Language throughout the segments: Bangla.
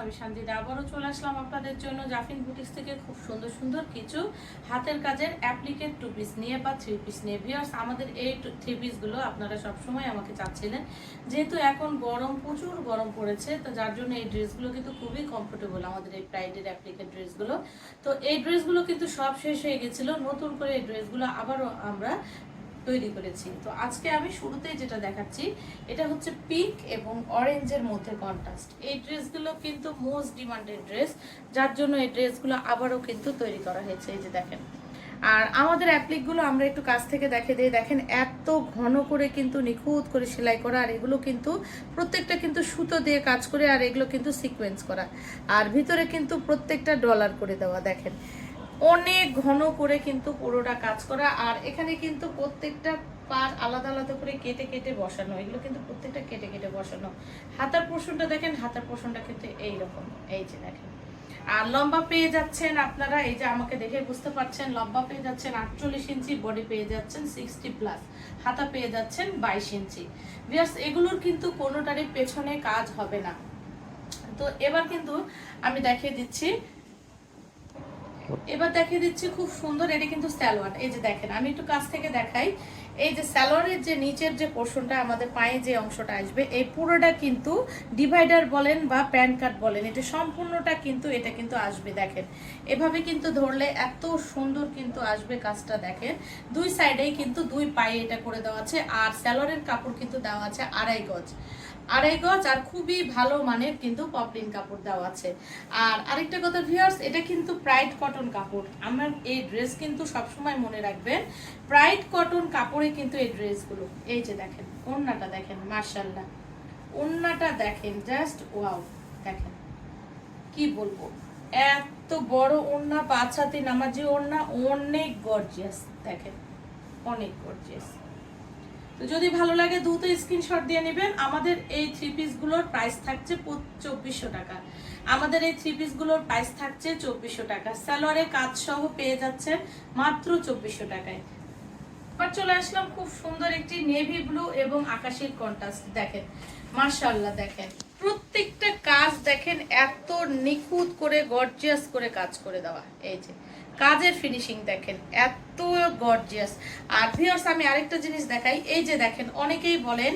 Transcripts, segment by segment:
আমি শান্তিতে আবারও চলে আসলাম আপনাদের জন্য জাফিন বুটিক্স থেকে খুব সুন্দর সুন্দর কিছু হাতের কাজের অ্যাপ্লিকেট টু পিস নিয়ে বা থ্রি পিস নিয়ে। ভিউয়ার্স আমাদের এই থ্রি পিসগুলো আপনারা সবসময় আমাকে চাচ্ছিলেন। যেহেতু এখন গরম, প্রচুর গরম পড়েছে, তো যার জন্য এই ড্রেসগুলো কিন্তু খুবই কমফোর্টেবল আমাদের এই প্রাইডের অ্যাপ্লিকেট ড্রেসগুলো তো এই ড্রেসগুলো কিন্তু সব শেষ হয়ে গেছিল। নতুন করে এই ড্রেসগুলো আবারও আমরা তৈরি করেছি। তো আজকে আমি শুরুতেই যেটা দেখাচ্ছি, এটা হচ্ছে পিঙ্ক এবং অরেঞ্জের মধ্যে কন্ট্রাস্ট এই ড্রেসগুলো কিন্তু মোস্ট ডিমান্ডেড ড্রেস যার জন্য এই ড্রেসগুলো আবারও কিন্তু তৈরি করা হয়েছে, এই যে দেখেন। আর আমাদের অ্যাপ্লিকগুলো আমরা একটু কাছ থেকে দেখে দিই। দেখেন, এত ঘন করে কিন্তু নিখুঁত করে সেলাই করা, আর এগুলো কিন্তু প্রত্যেকটা কিন্তু সুতো দিয়ে কাজ করে, আর এগুলো কিন্তু সিকোয়েন্স করা। আর ভিতরে কিন্তু প্রত্যেকটা ডলার করে দেওয়া, দেখেন। অনেক ঘন করে কিন্তু পুরোটা কাজ করা, আর এখানে কিন্তু প্রত্যেকটা পার আলাদা আলাদা করে কেটে কেটে বসানো, এগুলো কিন্তু প্রত্যেকটা কেটে কেটে বসানো। হাতার পোর্শনটা দেখেন, হাতার পোর্শনটা কিন্তু এইরকম, এই যে দেখেন। আর লম্বা পেয়ে যাচ্ছেন আপনারা, এই যে আমাকে দেখে বুঝতে পারছেন, লম্বা পেয়ে যাচ্ছেন আটচল্লিশ ইঞ্চি, বডি পেয়ে যাচ্ছেন সিক্সটি প্লাস, হাতা পেয়ে যাচ্ছেন বাইশ ইঞ্চি। বিয়ার্স এগুলোর কিন্তু কোনোটারই পেছনে কাজ হবে না। তো এবার কিন্তু আমি দেখিয়ে দিচ্ছি এবার দেখিয়ে দিচ্ছি খুব সুন্দর, এটা কিন্তু স্যালোয়ার এই যে দেখেন, আমি একটু কাছ থেকে দেখাই। এই যে স্যালোয়ারের যে নিচের যে পোর্শনটা আমাদের পায়ে যে অংশটা আসবে, এই পুরোটা কিন্তু ডিভাইডার বলেন বা প্যান কার্ড বলেন, এটা সম্পূর্ণটা কিন্তু, এটা কিন্তু আসবে, দেখেন। এভাবে কিন্তু ধরলে এত সুন্দর কিন্তু আসবে কাজটা, দেখেন। দুই সাইডেই কিন্তু দুই পায়ে এটা করে দেওয়া আছে, আর স্যালোয়ারের কাপড় কিন্তু দেওয়া আছে আড়াই গজ। আড়াই গজ আর খুবই ভালো মানের কিন্তু পপলিন কাপড় দেওয়া আছে। আর আরেকটা কথা ভিউয়ার্স এটা কিন্তু প্রাইড কটন কাপড়। আমার এই ড্রেস কিন্তু সবসময় মনে রাখবেন প্রাইড কটন কাপড়ে কিন্তু এই ড্রেসগুলো এই যে দেখেন, ওড়নাটা দেখেন মার্শাল্লাহ ওড়নাটা দেখেন জাস্ট ওয়াও দেখেন। কি বলব? এত বড় ওড়না পাঁচ হাতে নামাজি ওড়না, অনেক গর্জিয়াস দেখেন। অনেক গর্জিয়াস তো যদি ভালো লাগে দ্রুত স্ক্রিনশট দিয়ে নেবেন। আমাদের এই থ্রি পিসগুলোর প্রাইস থাকছে চব্বিশশো টাকা। আমাদের এই থ্রি পিসগুলোর প্রাইস থাকছে চব্বিশশো টাকা। স্যালোয়ারে কাজ সহ পেয়ে যাচ্ছে মাত্র চব্বিশশো টাকায়। এবার চলে আসলাম খুব সুন্দর একটি নেভি ব্লু এবং আকাশের কন্ট্রাস্ট দেখেন। মার্শাল্লাহ দেখেন। প্রত্যেকটা কাজ দেখেন এত নিখুঁত করে গর্জিয়াস করে কাজ করে দেওয়া। এই যে কাজের ফিনিশিং দেখেন, এত গর্জিয়াস আর ভিউয়ার্স আমি আরেকটা জিনিস দেখাই, এই যে দেখেন, অনেকেই বলেন,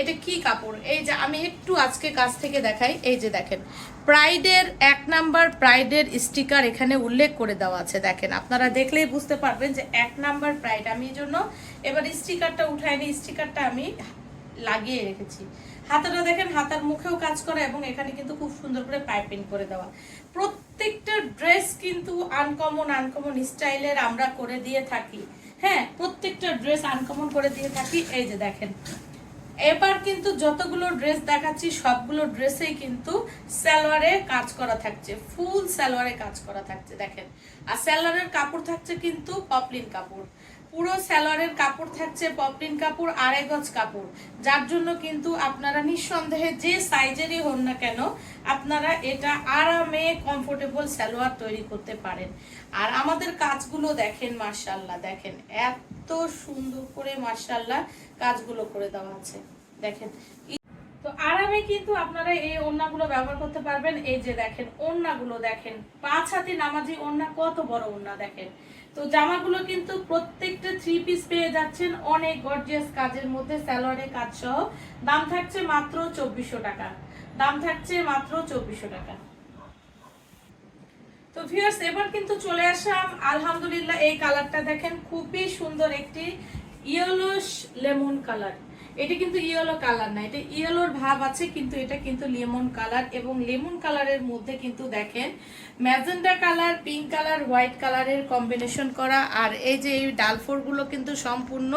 এটা কি কাপড়? এই যে আমি একটু আজকে কাজ থেকে দেখাই, এই যে দেখেন প্রাইডের এক নাম্বার প্রাইডের স্টিকার এখানে উল্লেখ করে দেওয়া আছে, দেখেন, আপনারা দেখলেই বুঝতে পারবেন যে এক নাম্বার প্রাইড আমি এই জন্য এবার স্টিকারটা উঠাইনি স্টিকারটা আমি লাগিয়ে রেখেছি। হাতাটা দেখেন, হাতার মুখেও কাজ করা এবং এখানে কিন্তু খুব সুন্দর করে পাইপিং করে দেওয়া। প্রত্যেকটা ড্রেস কিন্তু আনকমন আনকমন স্টাইলের আমরা করে দিয়ে থাকি। হ্যাঁ প্রত্যেকটা ড্রেস আনকমন করে দিয়ে থাকি। এই যে দেখেন, এবার কিন্তু যতগুলো ড্রেস দেখাচ্ছি, সবগুলো ড্রেসেই কিন্তু সালোয়ারে কাজ করা থাকছে। ফুল সালোয়ারে কাজ করা থাকছে, দেখেন। আর সালোয়ারের কাপড় থাকছে কিন্তু পপলিন কাপড়। পুরো স্যালোয়ারের কাপড় থাকছে পপলিন কাপড় আড়াই গজ কাপড়। যার জন্য কিন্তু আপনারা নিঃসন্দেহে যে সাইজেরই হন না কেন, আপনারা এটা আরামে কমফোর্টেবল স্যালোয়ার তৈরি করতে পারেন। আর আমাদের কাজগুলো দেখেন মার্শাল্লাহ দেখেন, এত সুন্দর করে মার্শাল্লাহ কাজগুলো করে দেওয়া আছে। দেখেন তো আরামে কিন্তু আপনারা এই ওড়নাগুলো ব্যবহার করতে পারবেন। এই যে দেখেন, ওড়নাগুলো দেখেন। পাঁচ হাতে নামাজি ওড়না, কত বড় ওড়না দেখেন। তো জামাগুলো কিন্তু প্রত্যেকটা থ্রি পিস পেয়ে যাচ্ছেন। অনেক গর্জিয়াস কাজের মধ্যে স্যালোয়ারে কাজ সহ। দাম থাকছে মাত্র চব্বিশশো টাকা। দাম থাকছে মাত্র চব্বিশশো টাকা। তো ভিউয়ার্স এবার কিন্তু চলে আসলাম। আলহামদুলিল্লাহ, এই কালারটা দেখেন। খুবই সুন্দর একটি ইয়েলোশ লেমন কালার এটা কিন্তু ইয়েলো কালার না, এটা ইয়েলোর ভাব আছে, কিন্তু এটা কিন্তু লেমন কালার এবং লেমন কালারের মধ্যে কিন্তু দেখেন magenta colour pink colour white কালারের কম্বিনেশন করা আর এই যে এই ডালফোরগুলো কিন্তু সম্পূর্ণ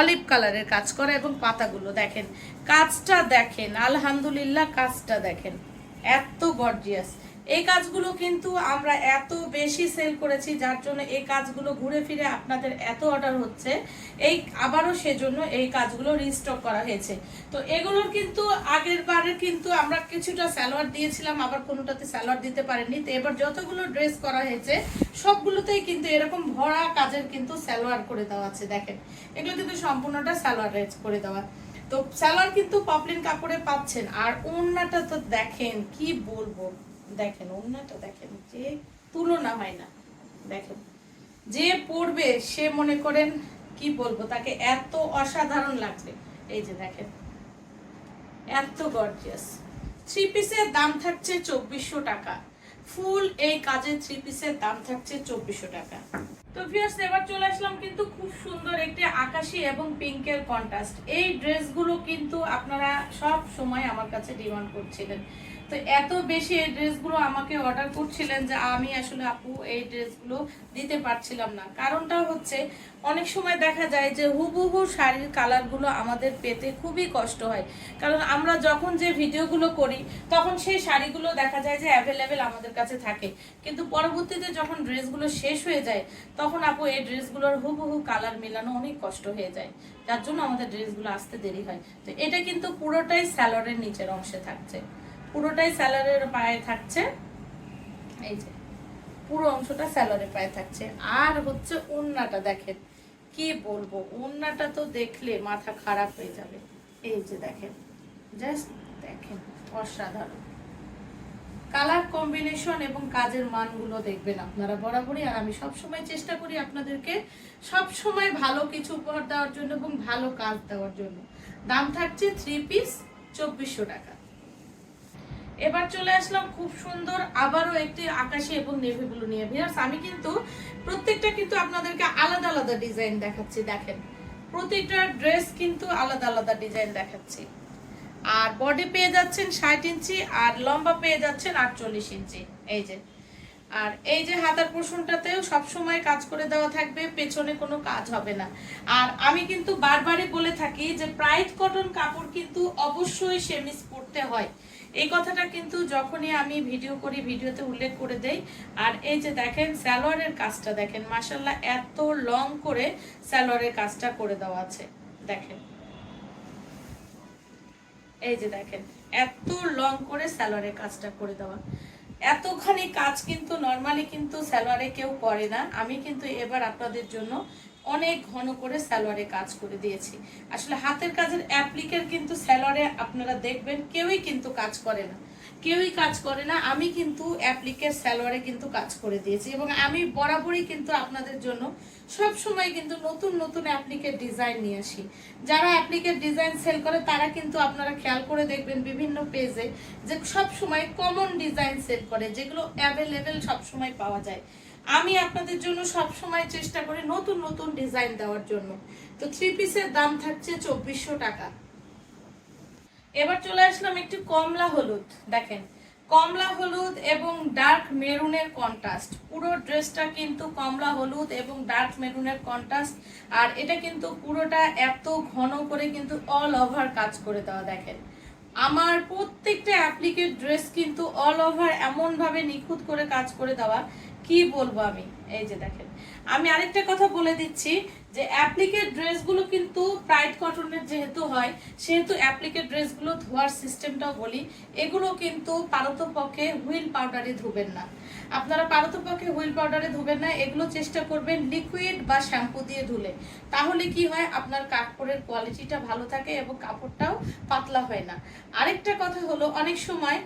অলিভ কালারের কাজ করা এবং পাতাগুলো দেখেন। কাজটা দেখেন, আলহামদুলিল্লাহ কাজটা দেখেন। এত গর্জিয়াস এই কাজগুলো কিন্তু আমরা এত বেশি সেল করেছি, যার জন্য এই কাজগুলো ঘুরে ফিরে আপনাদের এত অর্ডার হচ্ছে। এই আবারও সেজন্য এই কাজগুলো রিস্টক করা হয়েছে। তো এগুলোর কিন্তু আগের বারে কিন্তু আমরা কিছুটা স্যালোয়ার দিয়েছিলাম, আবার কোনোটাতে স্যালোয়ার দিতে পারিনি তো এবার যতগুলো ড্রেস করা হয়েছে, সবগুলোতেই কিন্তু এরকম ভরা কাজের কিন্তু স্যালোয়ার করে দেওয়া আছে, দেখেন। এগুলো কিন্তু সম্পূর্ণটা স্যালোয়ার করে দেওয়া। তো স্যালোয়ার কিন্তু পপলিন কাপড়ে পাচ্ছেন। আর ওড়নাটা তো দেখেন, কি বলব? দেখেন, ওড়নাটা দেখেন, যে তুলনা হয় না। দেখেন, যে পড়বে, সে মনে করেন, কি বলব, তাকে এত অসাধারণ লাগবে এই যে দেখেন, এত গর্জিয়াস থ্রি পিসের দাম থাকছে চব্বিশশো টাকা। ফুল এই কাজের থ্রি পিসের দাম থাকছে চব্বিশশো টাকা। তো ভিউয়ার্স এবার চলে আসলাম কিন্তু খুব সুন্দর একটি আকাশি এবং পিঙ্কের কন্ট্রাস্ট এই ড্রেসগুলো কিন্তু আপনারা সব সময় আমার কাছে ডিমান্ড করছিলেন। তো এত বেশি এই ড্রেসগুলো আমাকে অর্ডার করছিলেন যে আমি আসলে আপু এই ড্রেসগুলো দিতে পারছিলাম না। কারণটা হচ্ছে, অনেক সময় দেখা যায় যে হুবহু শাড়ির কালারগুলো আমাদের পেতে খুবই কষ্ট হয়। কারণ আমরা যখন যে ভিডিওগুলো করি, তখন সেই শাড়িগুলো দেখা যায় যে অ্যাভেলেবেল আমাদের কাছে থাকে। কিন্তু পরবর্তীতে যখন ড্রেসগুলো শেষ হয়ে যায়, তখন আপু এই ড্রেসগুলোর হুবহু কালার মেলানো অনেক কষ্ট হয়ে যায়। যার জন্য আমাদের ড্রেসগুলো আসতে দেরি হয়। তো এটা কিন্তু পুরোটাই স্যালোয়ারের নিচের অংশে থাকছে। পুরোটাই স্যালোয়ারের পায়ে থাকছে। এই যে, পুরো অংশটা স্যালোয়ারের পায়ে থাকছে। আর হচ্ছে ওন্নাটা দেখেন, কি বলব? ওন্নাটা তো দেখলে মাথা খারাপ হয়ে যাবে। এই যে দেখেন জাস্ট দেখেন, অসাধারণ। কালার কম্বিনেশন এবং কাজের মানগুলো দেখবেন আপনারা বরাবরই। আর আমি সব সময় চেষ্টা করি আপনাদেরকে সব সময় ভালো কিছু উপহার দেওয়ার জন্য এবং ভালো কাজ দেওয়ার জন্য। দাম থাকছে থ্রি পিস চব্বিশশো টাকা। এবার চলে আসলাম খুব সুন্দর আবারও একটি আকাশি এবং নেভি ব্লু নিয়ে। ভিউয়ার্স, আমি কিন্তু প্রত্যেকটা কিন্তু আপনাদেরকে আলাদা আলাদা ডিজাইন দেখাচ্ছি, দেখেন। প্রতিটা ড্রেস কিন্তু আলাদা আলাদা ডিজাইন দেখাচ্ছি। আর বডি পেয়ে যাচ্ছেন ষাট ইঞ্চি, আর লম্বা পেয়ে যাচ্ছেন আটচল্লিশ ইঞ্চি। এই যে। আর এই যে হাতার পোষণটাতেও সবসময় কাজ করে দেওয়া থাকবে, পেছনে কোনো কাজ হবে না। আর আমি কিন্তু বারবারই বলে থাকি যে প্রাইড কটন কাপড় কিন্তু অবশ্যই সেমিস পরতে হয়। এই কথাটা কিন্তু যখনই আমি ভিডিও করি ভিডিওতে উল্লেখ করে দেই। আর এই যে দেখেন স্যালোয়ারের কাজটা দেখেন মাসাল্লাহ এত লং করে স্যালোয়ারের কাজটা করে দেওয়া আছে। দেখেন। এই যে দেখেন, এত লং করে স্যালোয়ারের কাজটা করে দেওয়া। এতখানি কাজ কিন্তু নর্মালি কিন্তু স্যালোয়ারে কেউ করে না। আমি কিন্তু এবার আপনাদের জন্য অনেক ঘন করে স্যালোয়ারে কাজ করে দিয়েছি। আসলে হাতের কাজের অ্যাপ্লিকের কিন্তু স্যালোয়ারে আপনারা দেখবেন কেউই কিন্তু কাজ করে না। কেউই কাজ করে না, আমি কিন্তু অ্যাপ্লিকের স্যালোয়ারে কিন্তু কাজ করে দিয়েছি এবং আমি বরাবরই কিন্তু আপনাদের জন্য সব সময় কিন্তু নতুন নতুন অ্যাপ্লিকের ডিজাইন নিয়ে আসি। যারা অ্যাপ্লিকের ডিজাইন সেল করে, তারা কিন্তু আপনারা খেয়াল করে দেখবেন বিভিন্ন পেজে যে সব সময় কমন ডিজাইন সেল করে, যেগুলো অ্যাভেলেবেল সব সময় পাওয়া যায়। আমি আপনাদের জন্য সব সময় চেষ্টা করি নতুন নতুন ডিজাইন দেওয়ার জন্য। তো থ্রি পিসের দাম থাকছে চব্বিশশো টাকা। এবার চলে আসলাম একটু কমলা হলুদ, দেখেন। কমলা হলুদ এবং ডার্ক মেরুনের কন্ট্রাস্ট পুরো ড্রেসটা কিন্তু কমলা হলুদ এবং ডার্ক মেরুনের কন্ট্রাস্ট আর এটা কিন্তু পুরোটা এত ঘন করে কিন্তু অল ওভার কাজ করে দেওয়া, দেখেন। আমার প্রত্যেকটা অ্যাপ্লিকের ড্রেস কিন্তু অল ওভার এমনভাবে নিখুঁত করে কাজ করে দেওয়া কি বলব আমি? এই যে দেখেন, আমি আরেকটা কথা বলে দিচ্ছি যে অ্যাপ্লিকের ড্রেসগুলো কিন্তু প্রাইড কটনের যেহেতু হয়, সেহেতু অ্যাপ্লিকের ড্রেসগুলো ধোয়ার সিস্টেমটাও বলি, এগুলো কিন্তু পারতপক্ষে হুইল পাউডারে ধুবেন না। আপনারা পারতপক্ষে হুইল পাউডারে ধুবেন না, এগুলো চেষ্টা করবেন লিকুইড বা শ্যাম্পু দিয়ে ধুলে। তাহলে কি হয়, আপনার কাপড়ের কোয়ালিটিটা ভালো থাকে এবং কাপড়টাও পাতলা হয় না। আরেকটা কথা হলো, অনেক সময়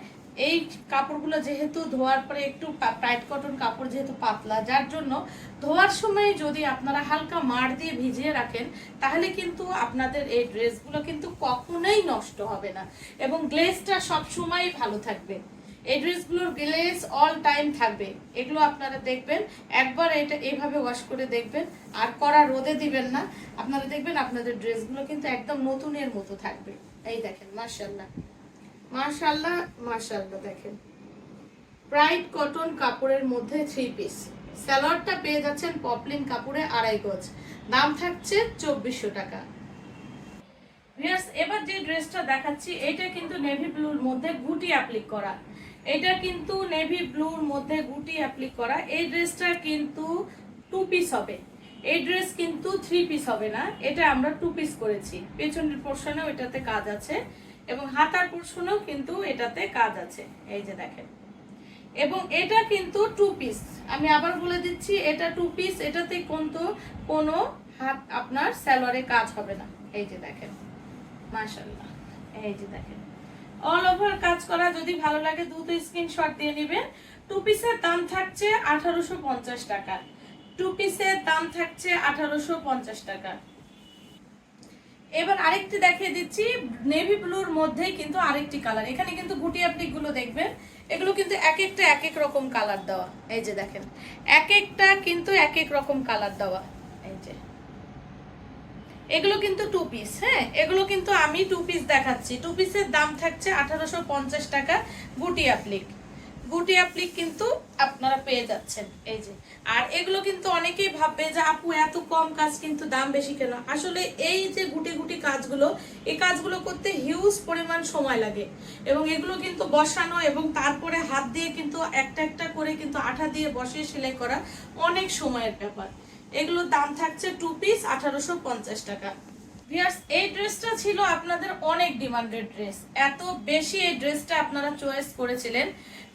এই কাপড়গুলো যেহেতু ধোয়ার পরে একটু টাইট কটন কাপড় যেহেতু পাতলা, যার জন্য ধোয়ার সময় যদি আপনারা হালকা মার দিয়ে ভিজিয়ে রাখেন, তাহলে কিন্তু আপনাদের এই ড্রেসগুলো কিন্তু কখনোই নষ্ট হবে না এবং গ্লেজটা সব সময় ভালো থাকবে। এই ড্রেসগুলোর গ্লেজ অল টাইম থাকবে। এগুলো আপনারা দেখবেন, একবার এটা এইভাবে ওয়াশ করে দেখবেন, আর কড়া রোদে দিবেন না। আপনারা দেখবেন আপনাদের ড্রেসগুলো কিন্তু একদম নতুনের মতো থাকবে। এই দেখেন মার্শাল্লাহ মার্শাল্লাহ মার্শাল্লাহ দেখেন। ব্রাইট কটন কাপড়ের মধ্যে থ্রি পিস স্যালোয়ারটা পেয়ে যাচ্ছেন পপলিন কাপড়ে আড়াই গজ। দাম থাকছে চব্বিশশো টাকা। এবার যে ড্রেসটা দেখাচ্ছি এটা কিন্তু নেভি ব্লুর মধ্যে গুটি অ্যাপ্লিক করা। এটা কিন্তু নেভি ব্লুর মধ্যে গুটি অ্যাপ্লিক করা। এই ড্রেসটা কিন্তু টু পিস হবে। এই ড্রেস কিন্তু থ্রি পিস হবে না। এটা আমরা টু পিস করেছি। পেছনের পোর্শনেও এটাতে কাজ আছে। এবং হাতার পোর্শনেও কিন্তু এটাতে কাজ আছে। এই যে দেখেন। এবং এটা কিন্তু টু পিস আমি আবার বলে দিচ্ছি, এটা টু পিস এটাতে কিন্তু কোনো হাত আপনার স্যালোয়ারে কাজ হবে না। এই যে দেখেন। মাশাল্লাহ এই যে দেখেন। অল ওভার কাজ করা, যদি ভালো লাগে দ্রুত স্ক্রিনশট দিয়ে নেবেন। টু পিসের দাম থাকছে আঠারোশো পঞ্চাশ টাকা। টু পিসের দাম থাকছে আঠারোশো পঞ্চাশ টাকা। এবার আরেকটি দেখিয়ে দিচ্ছি নেভি ব্লুর মধ্যেই কিন্তু আরেকটি কালার এখানে কিন্তু গুটি অ্যাপ্লিকগুলো দেখবেন, এগুলো কিন্তু এক একটা এক এক রকম কালার দেওয়া। এই যে দেখেন, এক একটা কিন্তু এক এক রকম কালার দেওয়া। এই যে। এগুলো কিন্তু টু পিস হ্যাঁ? এগুলো কিন্তু আমি টু পিস দেখাচ্ছি। টু পিসের দাম থাকছে আঠারোশো পঞ্চাশ টাকা গুটি অ্যাপ্লিক গুটি অ্যাপ্লিক কিন্তু আপনারা পেয়ে যাচ্ছেন। এই যে। আর এগুলো কিন্তু অনেকেই ভাববে যে, আপু, এত কম কাজ কিন্তু দাম বেশি কেন? আসলে এই যে গুটি গুটি কাজগুলো, এই কাজগুলো করতে হিউজ পরিমাণ সময় লাগে। এবং এগুলো কিন্তু বসানো এবং তারপরে হাত দিয়ে কিন্তু একটা একটা করে কিন্তু আঠা দিয়ে বসিয়ে সেলাই করা অনেক সময়ের ব্যাপার। এগুলোর দাম থাকছে টু পিস আঠারোশো পঞ্চাশ টাকা। ভিয়ার্স এই ড্রেসটা ছিল আপনাদের অনেক ডিমান্ডেড ড্রেস এত বেশি এই ড্রেসটা আপনারা চয়েস করেছিলেন।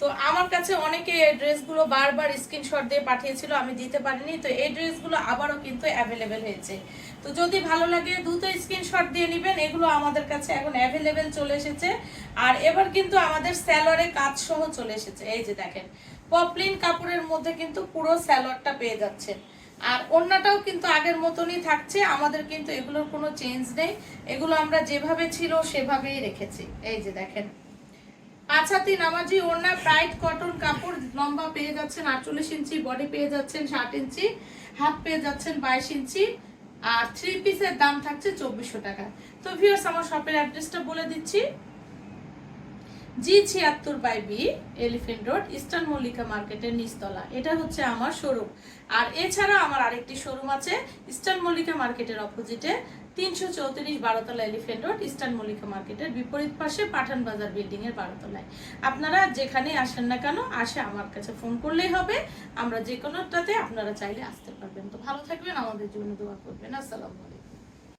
তো আমার কাছে অনেকে এই ড্রেসগুলো বারবার স্ক্রিনশট দিয়ে পাঠিয়েছিল, আমি দিতে পারিনি। তো এই ড্রেসগুলো আবারও কিন্তু অ্যাভেলেবেল হয়েছে। তো যদি ভালো লাগে, দ্রুত স্ক্রিনশট দিয়ে নেবেন। এগুলো আমাদের কাছে এখন অ্যাভেলেবেল চলে এসেছে। আর এবার কিন্তু আমাদের স্যালোয়ারে কাজ সহ চলে এসেছে। এই যে দেখেন, পপলিন কাপড়ের মধ্যে কিন্তু পুরো স্যালোয়ারটা পেয়ে যাচ্ছে আর অন্যটাও কিন্তু আগের মতনই থাকছে। আমাদের কিন্তু এগুলোর কোনো চেঞ্জ নেই। এগুলো আমরা যেভাবে ছিল সেভাবেই রেখেছি। এই যে দেখেন পাঁচ হাতি নামাজি ওড়না ব্রাইট কটন কাপড় লম্বা পেয়ে যাচ্ছেন, আটচল্লিশ ইঞ্চি বডি পেয়ে যাচ্ছেন, ষাট ইঞ্চি হাত পেয়ে যাচ্ছেন, বাইশ ইঞ্চি, আর থ্রি পিসের দাম থাকছে চব্বিশশো টাকা। তো ভিউয়ার্স আমার শপের অ্যাড্রেসটা বলে দিচ্ছি। জি ছিয়াত্তর by B elephant road eastern Mallika মার্কেটের নিচতলা। এটা হচ্ছে আমার শোরুম আর এছাড়া আমার আরেকটি শোরুম আছে ইস্টার্ন মল্লিকা মার্কেটের অপোজিটে তিনশো চৌত্রিশ বারোতলা এলিফেন্ট রোড, ইস্টার্ন মল্লিকা মার্কেটের বিপরীত পাশে পাঠান বাজার বিল্ডিং এর বারোতলায়। আপনারা যেখানে আসেন না কেন, আসে আমার কাছে ফোন করলেই হবে। আমরা যে কোনোটাতে আপনারা চাইলে আসতে পারবেন। তো ভালো থাকবেন, আমাদের জন্য দোয়া করবেন। আসসালামু